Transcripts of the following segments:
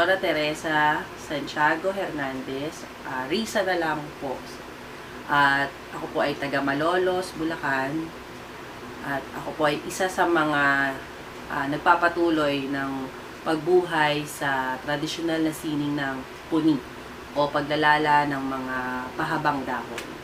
Leonora Teresa Santiago Hernandez. Ah, Risa na lang po. At ako po ay taga Malolos, Bulacan. At ako po ay isa sa mga ah, nagpapatuloy ng pagbuhay sa tradisyonal na sining ng puni o paglalala ng mga pahabang dahon.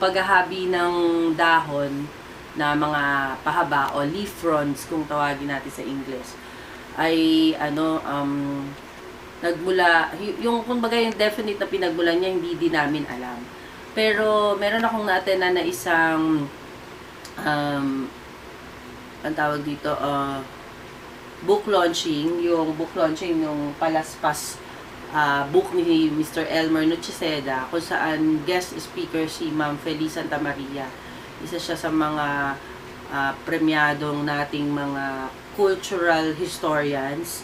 Paghahabi ng dahon na mga pahaba o leaf fronds kung tawagin natin sa English ay ano um nagmula yung kumbaga yung definite na pinagmulan niya hindi din namin alam. Pero meron akong naatena na isang um ang tawag dito uh, book launching, yung book launching yung palaspas ah, book ni Mr. Elmer Nuchiseda kung saan guest speaker si Ma'am Feliz Santa Maria. Isa siya sa mga ah, premyadong nating mga cultural historians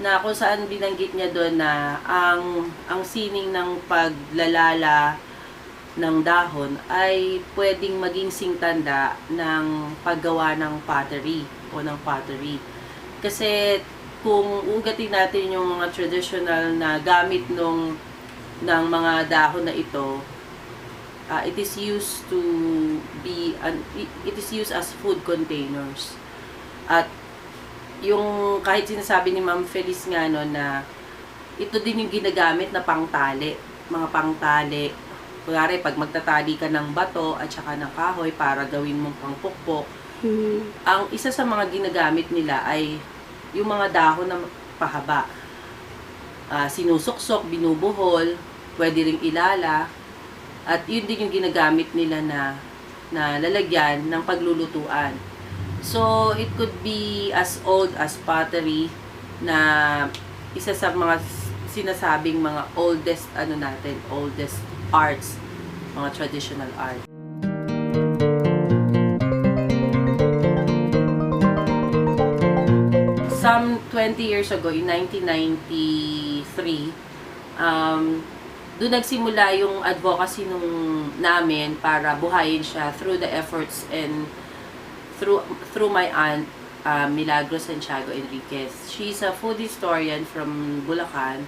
na kung saan binanggit niya doon na ang ang sining ng paglalala ng dahon ay pwedeng maging singtanda ng paggawa ng pottery o ng pottery. Kasi kung ugatin natin yung mga traditional na gamit nung ng mga dahon na ito, uh, it is used to be an, it is used as food containers. At yung kahit sinasabi ni Ma'am Feliz nga no na ito din yung ginagamit na pangtali, mga pangtali. Kunyari, pag magtatali ka ng bato at saka ng kahoy para gawin mong pangpukpok, Mm. ang isa sa mga ginagamit nila ay yung mga dahon na pahaba. Ah, sinusuksok, binubuhol, pwede ring ilala, at yun din yung ginagamit nila na na lalagyan ng paglulutuan. So, it could be as old as pottery na isa sa mga sinasabing mga oldest ano natin, oldest arts, mga traditional art. Some 20 years ago, in 1993, um, doon nagsimula yung advocacy nung namin para buhayin siya through the efforts and through through my aunt uh, Milagros Santiago Enriquez. She's a food historian from Bulacan.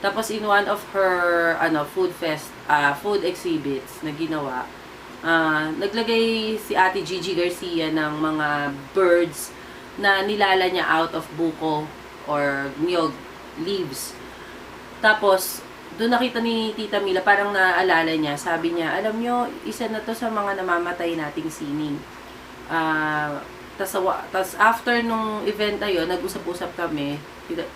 Tapos in one of her ano food fest uh, food exhibits na ginawa, uh, naglagay si Ate Gigi Garcia ng mga birds na nilala niya out of buko or niyog leaves. Tapos, doon nakita ni Tita Mila, parang naaalala niya, sabi niya, alam nyo, isa na to sa mga namamatay nating sining. Ah, tas, tas after nung event na yun, nag-usap-usap kami,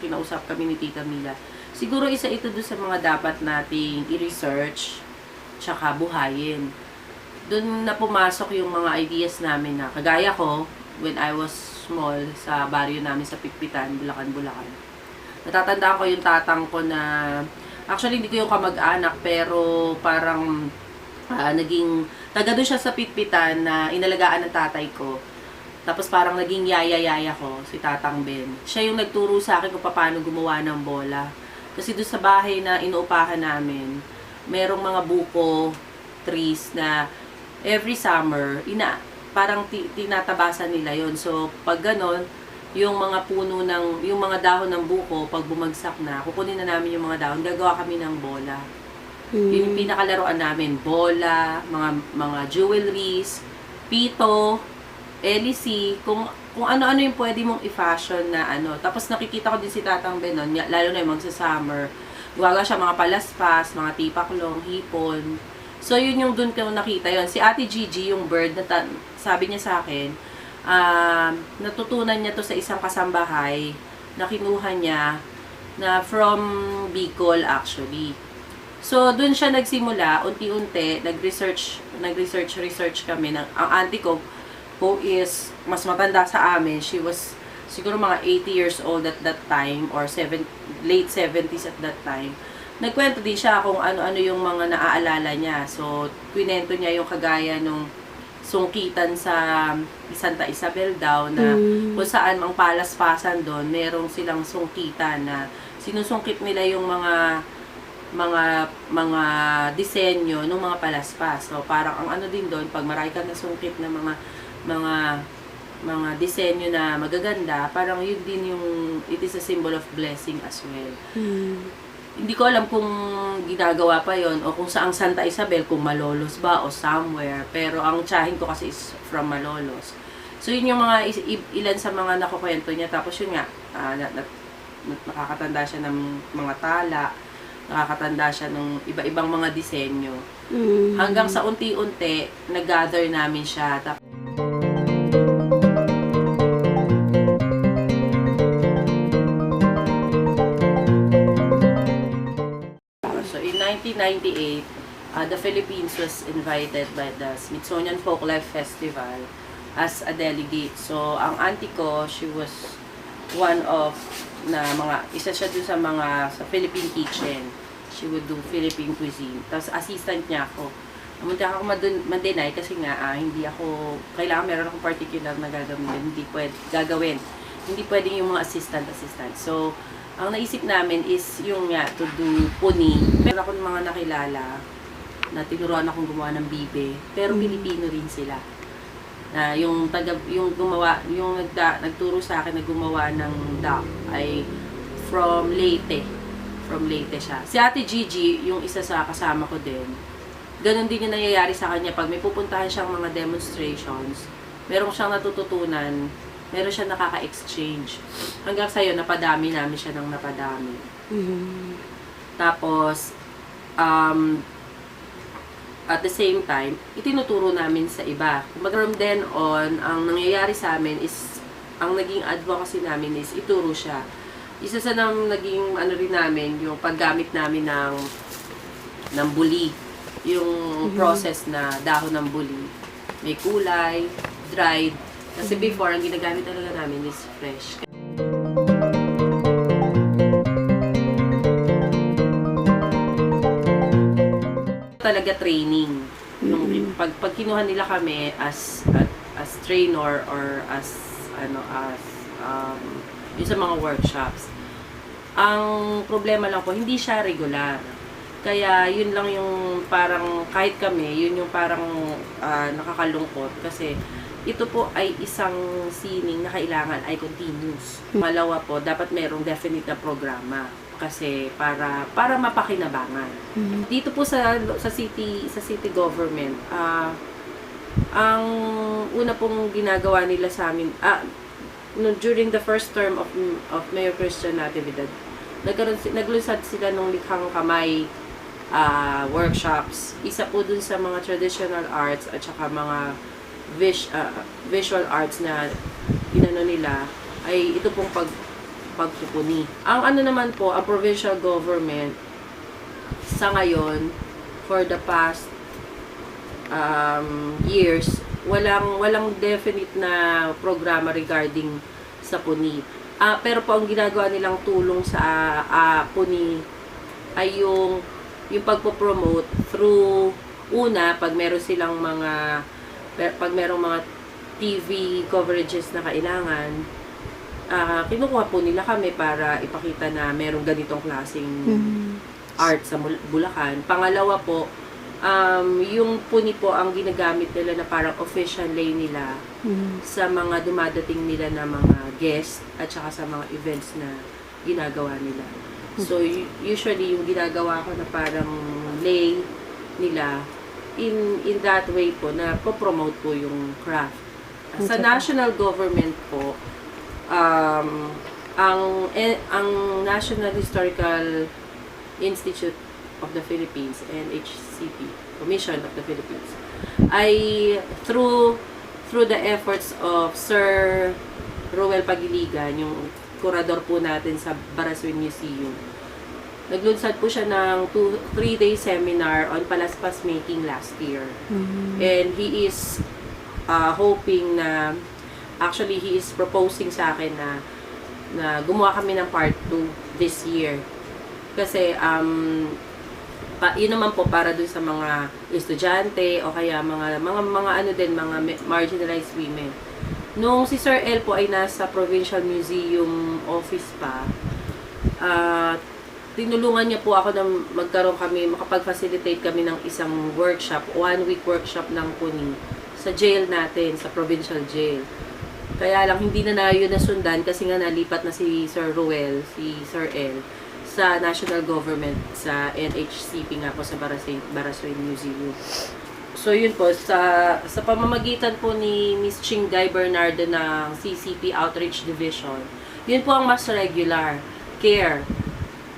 kinausap kami ni Tita Mila. Siguro isa ito doon sa mga dapat nating i-research, tsaka buhayin. Doon na pumasok yung mga ideas namin na, kagaya ko, when I was small, sa baryo namin sa Pitpitan, Bulacan, Bulacan. Natatandaan ko yung tatang ko na, actually hindi ko yung kamag-anak, pero parang ah, naging, taga doon siya sa Pitpitan na inalagaan ng tatay ko. Tapos parang naging yaya-yaya ko, si Tatang Ben. Siya yung nagturo sa akin kung paano gumawa ng bola. Kasi doon sa bahay na inuupahan namin, merong mga buko trees na every summer, ina, parang ti- tinatabasan nila yon So, pag ganon, yung mga puno ng, yung mga dahon ng buko, pag bumagsak na, kukunin na namin yung mga dahon, gagawa kami ng bola. Yun yung pinakalaruan namin, bola, mga mga jewelries, pito, LEC, kung kung ano-ano yung pwede mong i-fashion na ano. Tapos nakikita ko din si Tatang Benon, lalo na yung magsa-summer, gagawa siya mga palaspas, mga tipaklong, hipon. So, yun yung dun ko nakita yon Si Ate Gigi, yung bird, na sabi niya sa akin, um, natutunan niya to sa isang kasambahay na kinuha niya na from Bicol actually. So, dun siya nagsimula, unti-unti, nag-research, nag-research, research kami. Ng, ang auntie ko, who is mas matanda sa amin, she was siguro mga 80 years old at that time, or seven, late 70s at that time. Nagkwento din siya kung ano-ano yung mga naaalala niya. So, kwento niya yung kagaya nung sungkitan sa Santa Isabel daw na Mm. kung saan ang palaspasan doon, merong silang sungkitan na sinusungkit nila yung mga mga mga disenyo ng mga palaspas. So parang ang ano din doon pag marami kang nasungkit na mga mga mga disenyo na magaganda, parang yun din yung it is a symbol of blessing as well. Mm. Hindi ko alam kung ginagawa pa yon o kung saang Santa Isabel, kung Malolos ba o somewhere. Pero ang tsahin ko kasi is from Malolos. So yun yung mga ilan sa mga nakukwento niya. Tapos yun nga, ah, na, na- na- nakakatanda siya ng mga tala, nakakatanda siya ng iba-ibang mga disenyo. Mm. Hanggang sa unti-unti, nag-gather namin siya. Tap- 1998, uh, the Philippines was invited by the Smithsonian Folklife Festival as a delegate. So ang auntie ko, she was one of na mga isa siya dun sa mga sa Philippine kitchen. She would do Philippine cuisine. Tapos assistant niya ako. Munti ako ma-deny kasi nga ah, hindi ako kailangan meron akong particular na gagawin, hindi pwede gagawin. Hindi pwedeng yung mga assistant assistant. So ang naisip namin is yung nga to do puni. Meron akong mga nakilala na tinuruan akong gumawa ng bibe, pero Mm. Pilipino rin sila. Na yung taga yung gumawa, yung nagda, nagturo sa akin na gumawa ng duck ay from Leyte. From Leyte siya. Si Ate Gigi, yung isa sa kasama ko din, ganun din yung nangyayari sa kanya pag may pupuntahan siyang mga demonstrations, meron siyang natututunan, meron siyang nakaka-exchange. Hanggang sa'yo, napadami namin siya ng napadami. Mm. Tapos, um, at the same time, itinuturo namin sa iba. Kumbaga from then on, ang nangyayari sa amin is, ang naging advocacy namin is ituro siya. Isa sa nang naging ano rin namin, yung paggamit namin ng ng buli. Yung Mhm. process na dahon ng buli. May kulay, dried. Kasi before, ang ginagamit talaga namin is fresh. talaga training. Yung pag, pag kinuha nila kami as as trainer or as ano as um, yung sa mga workshops. Ang problema lang po, hindi siya regular. Kaya yun lang yung parang kahit kami, yun yung parang ah, nakakalungkot kasi ito po ay isang sining na kailangan ay continuous. Malawa po, dapat merong definite na programa kasi para para mapakinabangan Mm. dito po sa sa city sa city government ah ang una pong ginagawa nila sa amin ah no, during the first term of of Mayor Christian Natividad nagkaroon naglusad sila ng likhang kamay ah, workshops isa po dun sa mga traditional arts at saka mga vis, ah, visual arts na inano nila ay ito pong pag pagpupuni. Ang ano naman po, ang provincial government sa ngayon, for the past um, years, walang walang definite na programa regarding sa puni. Ah, pero po ang ginagawa nilang tulong sa ah, puni ay yung yung pagpo-promote through una pag meron silang mga pag merong mga TV coverages na kailangan ah kinukuha po nila kami para ipakita na merong ganitong klaseng Mm. art sa Bulacan. Pangalawa po, um, yung puni po ang ginagamit nila na parang official lay nila Mm. sa mga dumadating nila na mga guest at saka sa mga events na ginagawa nila. So, u- usually, yung ginagawa ko na parang lay nila, in in that way po, na po-promote po yung craft. Sa national government po, um, ang eh, ang National Historical Institute of the Philippines, NHCP, Commission of the Philippines, ay through through the efforts of Sir Roel Pagiligan, yung kurador po natin sa Baraswin Museum. Naglunsad po siya ng 3-day seminar on palaspas making last year. Mm. And he is uh, hoping na actually he is proposing sa akin na na gumawa kami ng part 2 this year. Kasi um pa, yun naman po para dun sa mga estudyante o kaya mga mga mga ano din mga ma- marginalized women. Nung si Sir El po ay nasa Provincial Museum office pa, ah tinulungan niya po ako na magkaroon kami, makapag-facilitate kami ng isang workshop, one week workshop ng Puni sa jail natin, sa provincial jail. Kaya lang, hindi na na yun nasundan kasi nga nalipat na si Sir Ruel, si Sir L, sa national government, sa NHCP nga po sa Barasay, Barasay Museum. So yun po, sa, sa pamamagitan po ni Miss Chingay Bernardo ng CCP Outreach Division, yun po ang mas regular, care,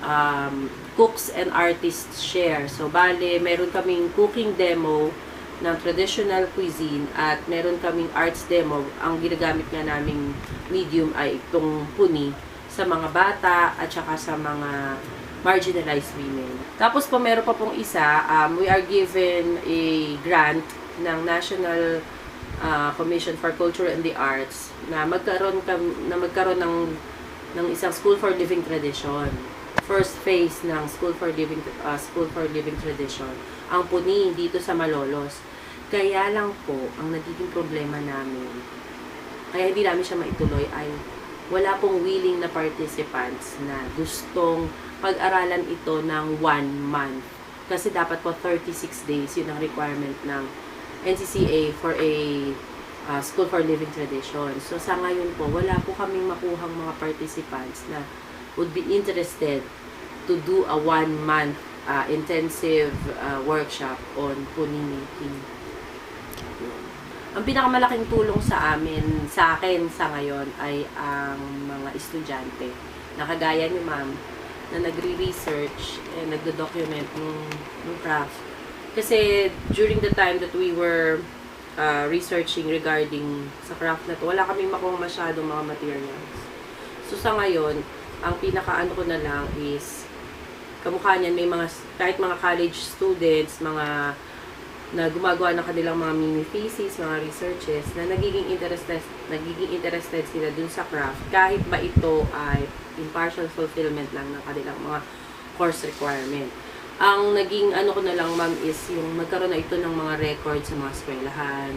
um, cooks and artists share. So bale, meron kaming cooking demo ng traditional cuisine at meron kaming arts demo. Ang ginagamit nga naming medium ay itong puni sa mga bata at saka sa mga marginalized women. Tapos po meron pa pong isa, um, we are given a grant ng National uh, Commission for Culture and the Arts na magkaroon kam, na magkaroon ng ng isang school for living tradition. First phase ng school for living uh, school for living tradition. Ang puni dito sa Malolos. Kaya lang po ang nagiging problema namin kaya hindi namin siya maituloy ay wala pong willing na participants na gustong pag-aralan ito ng one month. Kasi dapat po 36 days, yun ang requirement ng NCCA for a uh, School for Living Tradition. So sa ngayon po, wala po kaming makuhang mga participants na would be interested to do a one month uh, intensive uh, workshop on pony making. Ang pinakamalaking tulong sa amin, sa akin sa ngayon ay ang mga estudyante na kagaya ni ma'am na nagre-research and nagdo-document ng, ng craft. Kasi during the time that we were uh, researching regarding sa craft na to, wala kaming makuha masyadong mga materials. So sa ngayon, ang pinakaano ko na lang is kamukha niyan may mga kahit mga college students, mga na gumagawa ng kanilang mga mini thesis, mga researches na nagiging interested nagiging interested sila dun sa craft kahit ba ito ay impartial fulfillment lang ng kanilang mga course requirement. Ang naging ano ko na lang ma'am is yung magkaroon na ito ng mga record sa mga eskwelahan,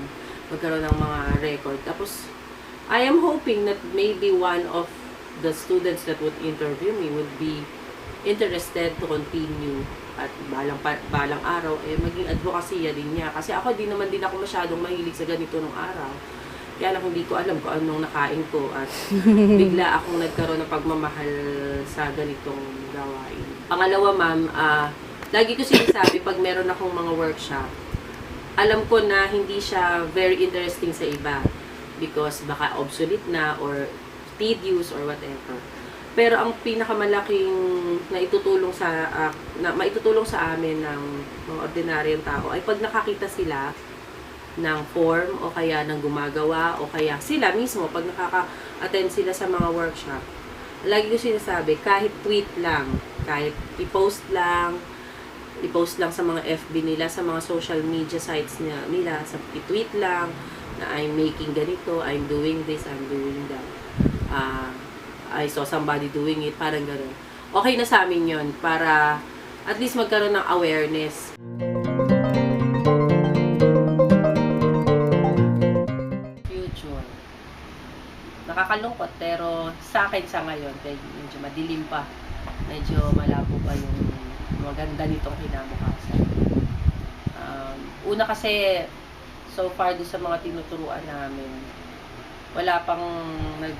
magkaroon ng mga record. Tapos I am hoping that maybe one of the students that would interview me would be interested to continue at balang balang araw eh maging advokasya din niya kasi ako din naman din ako masyadong mahilig sa ganito nung araw kaya lang hindi ko alam kung anong nakain ko at bigla akong nagkaroon ng pagmamahal sa ganitong gawain. Pangalawa ma'am, ah, lagi ko sinasabi pag meron akong mga workshop, alam ko na hindi siya very interesting sa iba because baka obsolete na or tedious or whatever. Pero ang pinakamalaking na itutulong sa ah, na maitutulong sa amin ng mga ordinaryong tao ay pag nakakita sila ng form o kaya ng gumagawa o kaya sila mismo pag nakaka-attend sila sa mga workshop. Lagi ko sinasabi, kahit tweet lang, kahit i-post lang, i-post lang sa mga FB nila, sa mga social media sites nila, nila sa i-tweet lang na I'm making ganito, I'm doing this, I'm doing that. Ah, I saw somebody doing it, parang gano'n. Okay na sa amin yon para at least magkaroon ng awareness. Future. Nakakalungkot pero sa akin sa ngayon, medyo madilim pa. Medyo malabo pa yung maganda nitong kinabukasan. Um, una kasi, so far doon sa mga tinuturuan namin, wala pang nag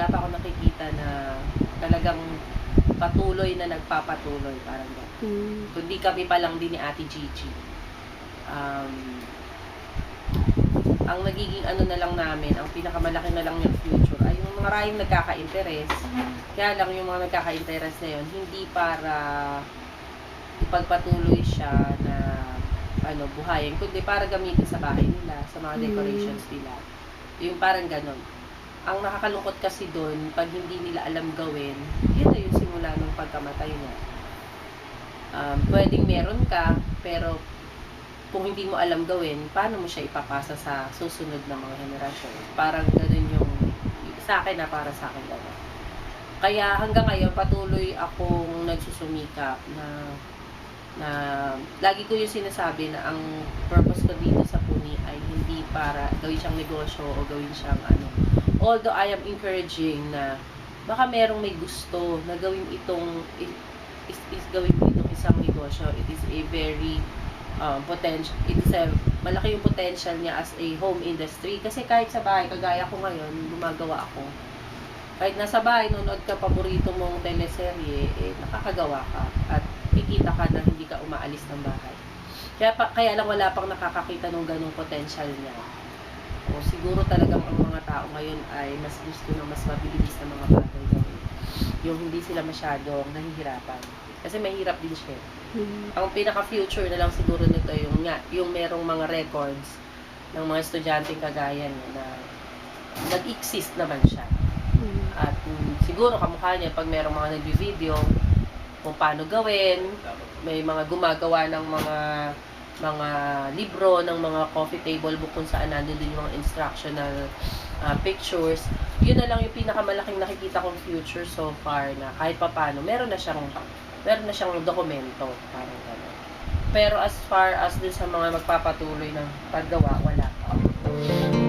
wala pa ako nakikita na talagang patuloy na nagpapatuloy parang gano'n. Mm. Kundi kami pa lang din ni Ate Gigi. Um, ang nagiging ano na lang namin, ang pinakamalaki na lang yung future ay yung mga maraming nagkaka-interest. Kaya lang yung mga nagkaka-interest na yun, hindi para ipagpatuloy siya na ano, buhayin, kundi para gamitin sa bahay nila, sa mga Mm. decorations nila. Yung parang ganon. Ang nakakalungkot kasi doon, pag hindi nila alam gawin, yun na yung simula ng pagkamatay niya. Um, pwedeng meron ka, pero kung hindi mo alam gawin, paano mo siya ipapasa sa susunod na mga henerasyon? Parang ganun yung, sa akin na para sa akin ganun. Kaya hanggang ngayon, patuloy akong nagsusumikap na na lagi ko yung sinasabi na ang purpose ko dito sa Puni ay hindi para gawin siyang negosyo o gawin siyang ano. Although I am encouraging na baka merong may gusto na gawin itong is, is gawin itong isang negosyo, it is a very um, potential, it is a, malaki yung potential niya as a home industry. Kasi kahit sa bahay, kagaya ko ngayon, gumagawa ako. Kahit nasa bahay, nunod ka paborito mong teleserye, eh, nakakagawa ka. At kikita ka na hindi ka umaalis ng bahay. Kaya, pa, kaya lang wala pang nakakakita ng ganong potential niya. O siguro talagang ang tao ngayon ay mas gusto ng mas mabilis na mga bagay gawin. Yung hindi sila masyadong nahihirapan. Kasi mahirap din siya. Mm. Ang pinaka-future na lang siguro nito yung nga, yung merong mga records ng mga estudyanteng kagaya niya na nag-exist naman siya. Mm. At mm, siguro kamukha niya pag merong mga nagbi-video kung paano gawin, may mga gumagawa ng mga mga libro ng mga coffee table book kung saan nandun din yung mga instructional uh, pictures. Yun na lang yung pinakamalaking nakikita kong future so far na kahit papano, meron na siyang meron na siyang dokumento, parang gano'n. Pero as far as dun sa mga magpapatuloy ng paggawa, wala pa.